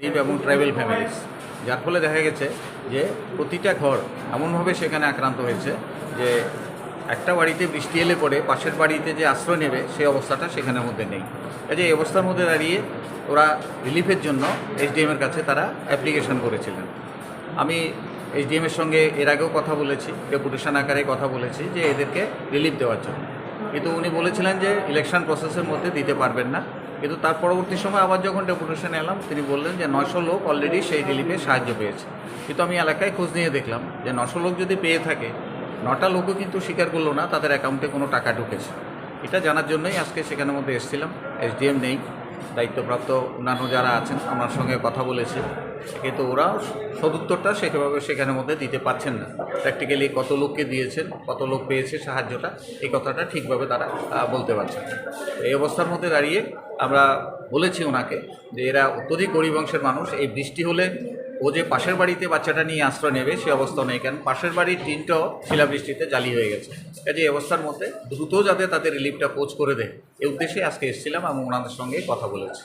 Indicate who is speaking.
Speaker 1: গরিব এবং tribal families. যার ফলে দেখা গেছে যে প্রতিটা ঘর এমনভাবে সেখানে আক্রান্ত হয়েছে যে একটা বাড়িতে বৃষ্টি এলে পরে পাশের বাড়িতে যে আশ্রয় নেবে সেই অবস্থাটা সেখানের মধ্যে নেই। কাজে এই অবস্থার মধ্যে দাঁড়িয়ে ওরা রিলিফের জন্য এসডিএমের কাছে তারা অ্যাপ্লিকেশন করেছিলেন। আমি এসডিএমের সঙ্গে এর আগেও কথা বলেছি, ডেপুটেশন আকারে কথা বলেছি যে এদেরকে রিলিফ দেওয়ার জন্য। কিন্তু উনি বলেছিলেন যে ইলেকশন প্রসেসের মধ্যে দিতে পারবেন না। কিন্তু তার পরবর্তী সময় আবার যখন ডেপুটেশন এলাম, তিনি বললেন যে নশো লোক অলরেডি সেই রিলিফে সাহায্য পেয়েছে। কিন্তু আমি এলাকায় খোঁজ নিয়ে দেখলাম যে নশো লোক যদি পেয়ে থাকে, নটা লোকও কিন্তু স্বীকার করল না, তাদের অ্যাকাউন্টে কোনো টাকা ঢুকেছে। এটা জানার জন্যই আজকে সেখানের মধ্যে এসেছিলাম। এসডিএম নেই, দায়িত্বপ্রাপ্ত অন্যান্য যারা আছেন, আমার সঙ্গে কথা বলেছে। কিন্তু ওরা সদুত্তরটা সেভাবে সেখানের মধ্যে দিতে পারছেন না। প্র্যাকটিক্যালি কত লোককে দিয়েছেন, কত লোক পেয়েছে সাহায্যটা, এই কথাটা ঠিকভাবে তারা বলতে পারছেন। এই অবস্থার মধ্যে দাঁড়িয়ে আমরা বলেছি ওনাকে যে এরা অত্যধিক গরিব অংশের মানুষ, এই বৃষ্টি হলে ও যে পাশের বাড়িতে বাচ্চাটা নিয়ে আশ্রয় নেবে, সে অবস্থা নেই কেন পাশের বাড়ির টিনটাও শিলাবৃষ্টিতে জালি হয়ে গেছে। কাজে এই অবস্থার মধ্যে দ্রুত যাতে তাদের রিলিফটা পোচ করে দেয়। এই উদ্দেশ্যে আজকে এসেছিলাম এবং ওনাদের সঙ্গে কথা বলেছি।